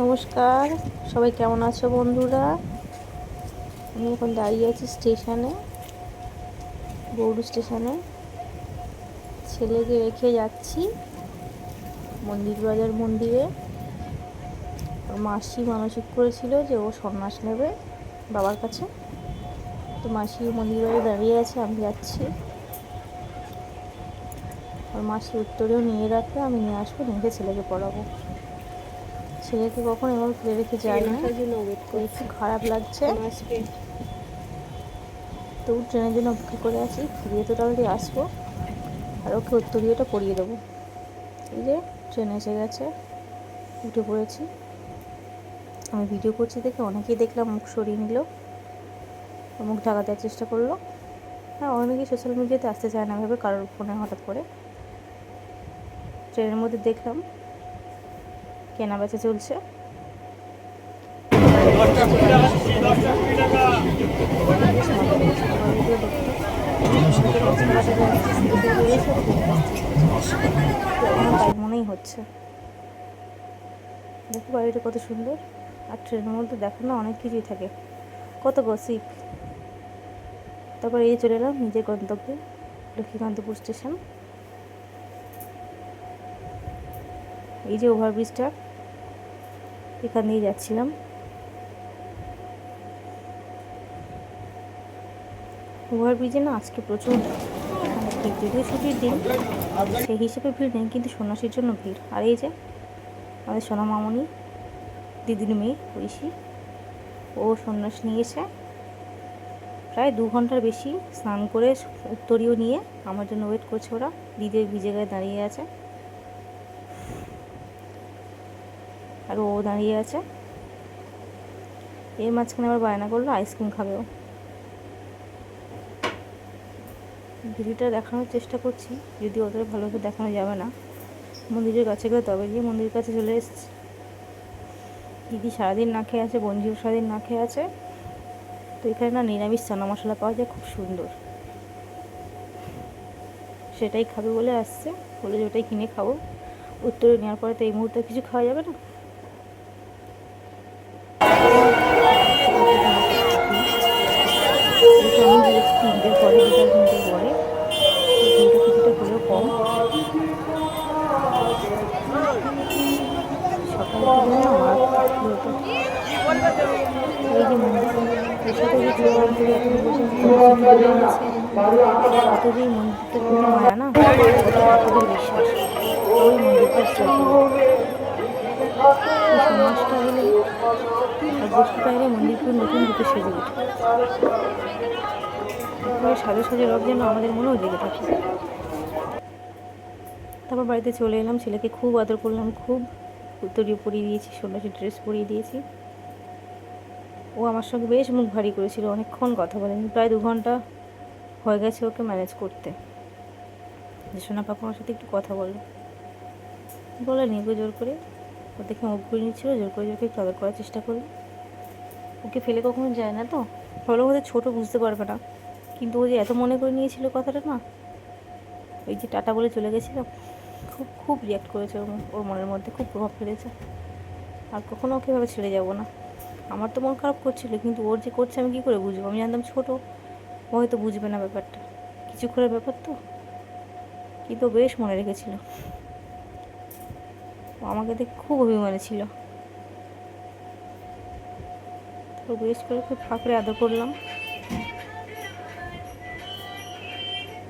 নমস্কার। সবাই কেমন আছো বন্ধুরা? আমি এখন দাঁড়িয়ে আছি স্টেশনে, গৌড় স্টেশনে। ছেলেকে রেখে যাচ্ছি মন্দির বাজার মন্দিরে। ওর মাসি মানসিক করেছিল যে ও সন্ন্যাস নেবে বাবার কাছে। তো মাসি মন্দির বাজারে দাঁড়িয়ে আছে, আমি যাচ্ছি। আর মাসি উত্তরেও নিয়ে রাখবে, আমি নিয়ে আসব, নিয়ে ছেলেকে পড়াবো। ছেলেকে কখন এমন ফেলে রেখে যায় না? একটু খারাপ লাগছে। তো ট্রেনের জন্য অপেক্ষা করে আছি। ফিরিয়ে তো তাড়াতাড়ি আসব। আর ওকে উত্তরীয়টা পরিয়ে দেবো। এই যে ট্রেন এসে গেছে। উঠে পড়েছি। আমি ভিডিও করছি দেখে অনেকেই দেখলাম মুখ সরিয়ে নিল। মুখ ঢাকা দেওয়ার চেষ্টা করল। হ্যাঁ অনেকেই সোশ্যাল মিডিয়াতে আসতে চায় না ভাবে কারোর ফোনে হঠাৎ করে। ট্রেনের মধ্যে দেখলাম। কেনা বেচা চলছে। মনেই হচ্ছে। দেখো বাড়িটা কত সুন্দর। আর ট্রেনের মধ্যে দেখো না, অনেক কিছুই থাকে। কত গসিপ তারপর এই চলে এলাম নিজের গন্তব্যে, লক্ষ্মীকান্তপুর স্টেশন এই যে ওভারব্রিজটা এখান দিয়ে যাচ্ছিলাম। ওভারব্রিজে না আজকে প্রচুর যদিও ছুটির দিন, সেই হিসেবে ভিড় নেই, কিন্তু সন্ন্যাসীর জন্য ভিড়। আর এই যে, আমাদের সোনা মামনি, দিদির মেয়ে, ঐশী, ও সন্ন্যাস নিয়েছে। প্রায় দু ঘণ্টার বেশি স্নান করে উত্তরীয় নিয়ে আমার জন্য ওয়েট করছে ওরা। দিদির ভিজে গায়ে দাঁড়িয়ে আছে। আর ও দাঁড়িয়ে আছে। এর মাঝখানে আবার বায়না করল, আইসক্রিম খাবে ও। ভিডিওটা দেখানোর চেষ্টা করছি, যদি অতটা ভালোভাবে দেখানো যাবে না। মন্দিরের কাছে গেলে তবে গিয়ে মন্দিরের কাছে চলে এসেছি। দিদি সারাদিন না খেয়ে আছে বঞ্জিও সারাদিন না খেয়ে আছে। তো এখানে না নিরামিষ চানা মশলা পাওয়া যায়, খুব সুন্দর। সেটাই খাবে বলে আসছে। বলে যে ওটাই কিনে খাব। উত্তরে নেওয়ার পরে তো এই মুহূর্তে কিছু খাওয়া যাবে না? এর সাথে যে মন্দিরে এখন বসে কত যে এই মন্দিরটা মন্দিরপুর নতুন রূপে সেজে ওঠে সাজে সাজে রব যেন আমাদের মনেও জেগে থাকে। তারপর বাড়িতে চলে এলাম। ছেলেকে খুব আদর করলাম, খুব উত্তরীয় পরিয়ে দিয়েছি সন্ন্যাসী ড্রেস পরিয়ে দিয়েছি। ও আমার সঙ্গে বেশ মুখ ভারী করেছিল, অনেকক্ষণ কথা বলেনি। প্রায় দু ঘণ্টা হয়ে গেছে ওকে ম্যানেজ করতে। যে সোনা কাকু আমার সাথে একটু কথা বলো বলে নিগো জোর করে। ও দেখে মুখ করে নিচ্ছিল, জোর করে জোরকে একটু আদর করার চেষ্টা করল। ওকে ফেলে কখনো যায় না তো? ভালো ওদের ছোটো বুঝতে পারবে না। কিন্তু ও যে এত মনে করে নিয়েছিল কথাটা না? ওই যে টাটা বলে চলে গেছিল, খুব খুব রিয়াক্ট করেছে ওর মনের মধ্যে, খুব প্রভাব ফেলেছে। আর কখনো ওকে এভাবে ছেড়ে যাব না। আমার তো মন খারাপ করছিল, কিন্তু ওর যে করছে আমি কী করে বুঝব? আমি জানতাম ছোটো, ও হয়তো বুঝবে না ব্যাপারটা। কিছুক্ষণের ব্যাপার তো? কিন্তু বেশ মনে রেখেছিল। ও আমাকে দেখে খুব অভিমানে ছিল। তো বেশ করে খুব ফাঁকড়ে আদর করলাম।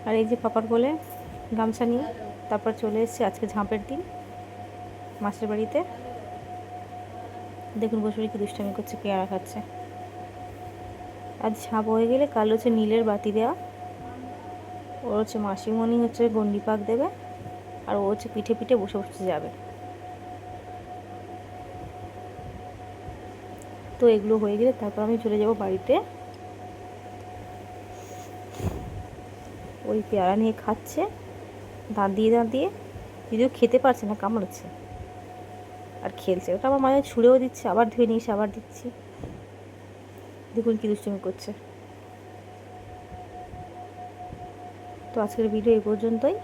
আর এই যে পাপার বলে গামছা নিয়ে তারপর চলে এসেছি আজকে ঝাঁপের দিন মাসের বাড়িতে। দেখুন, বসে কি দুষ্টামি করছে, পেয়ারা খাচ্ছে। আজ ঝাঁপ হয়ে গেলে কাল হচ্ছে নীলের বাতি দেওয়া। ওর হচ্ছে মাসিমণি হচ্ছে গন্ডি পাক দেবে, আর ও হচ্ছে পিঠে পিঠে বসে বসে যাবে। তো এগুলো হয়ে গেলে তারপর আমি চলে যাব বাড়িতে। ওই পেয়ারা নিয়ে খাচ্ছে, দাঁত দিয়ে দাঁত দিয়ে। যদিও খেতে পারছে না, কামড়াচ্ছে। আর খেলছে। ওটা আমার মাঝে ছুঁড়েও দিচ্ছে, আবার ধুয়ে নিয়ে এসে আবার দিচ্ছি। দেখুন কী দুষ্টুমি করছে। তো আজকের ভিডিও এই পর্যন্তই।